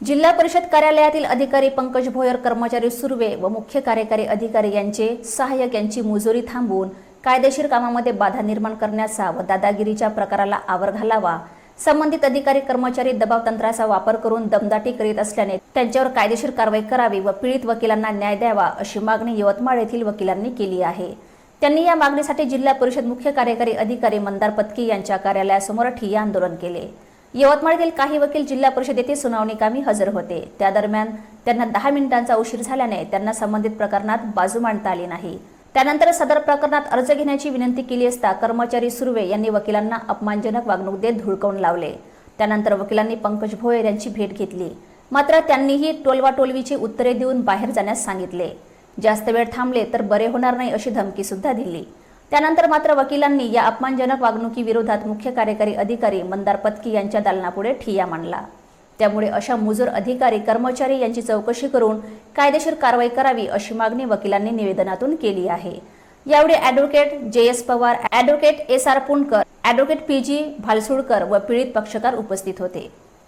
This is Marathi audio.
जिल्हा परिषद कार्यालयातील अधिकारी पंकज भोयर कर्मचारी सुर्वे व मुख्य कार्यकारी अधिकारी यांचे सहाय्यक यांची मुजोरी थांबवून कायदेशीर कामामध्ये बाधा निर्माण करण्याचा व दादागिरीच्या प्रकाराला आवर घालावा संबंधित अधिकारी कर्मचारी दबाव तंत्राचा वापर करून दमदाटी करीत असल्याने त्यांच्यावर कायदेशीर कारवाई करावी व पीडित वकिलांना न्याय द्यावा अशी मागणी यवतमाळ येथील वकिलांनी केली आहे. त्यांनी या मागणीसाठी जिल्हा परिषद मुख्य कार्यकारी अधिकारी मंदार पत्की यांच्या कार्यालयासमोर ठिय्या आंदोलन केले. यवतमाळतील काही वकील जिल्हा परिषदेतील येथे सुनावणी कामी हजर होते. त्या दरम्यान त्यांना दहा मिनिटांचा उशीर झाल्याने त्यांना संबंधित प्रकरणात बाजू मांडता आली नाही. त्यानंतर सदर प्रकरणात अर्ज घेण्याची विनंती केली असता कर्मचारी सुर्वे यांनी वकिलांना अपमानजनक वागणूक देत धुळकवून लावले. त्यानंतर वकिलांनी पंकज भोयर यांची भेट घेतली. मात्र त्यांनीही टोलवाटोलवीची उत्तरे देऊन बाहेर जाण्यास सांगितले. जास्त वेळ थांबले तर बरे होणार नाही अशी धमकी सुद्धा दिली. त्यानंतर मात्र वकिलांनी या अपमानजनक वागणुकीविरोधात मुख्य कार्यकारी अधिकारी मंदार पत्की यांच्या दालनापुढे ठिय्या मांडला. त्यामुळे अशा मुजोर अधिकारी कर्मचारी यांची चौकशी करून कायदेशीर कारवाई करावी अशी मागणी वकिलांनी निवेदनातून केली आहे. यावेळी advocate J S Pawar advocate S R Punkar advocate P G Bhalsudkar व पीडित पक्षकार उपस्थित होते.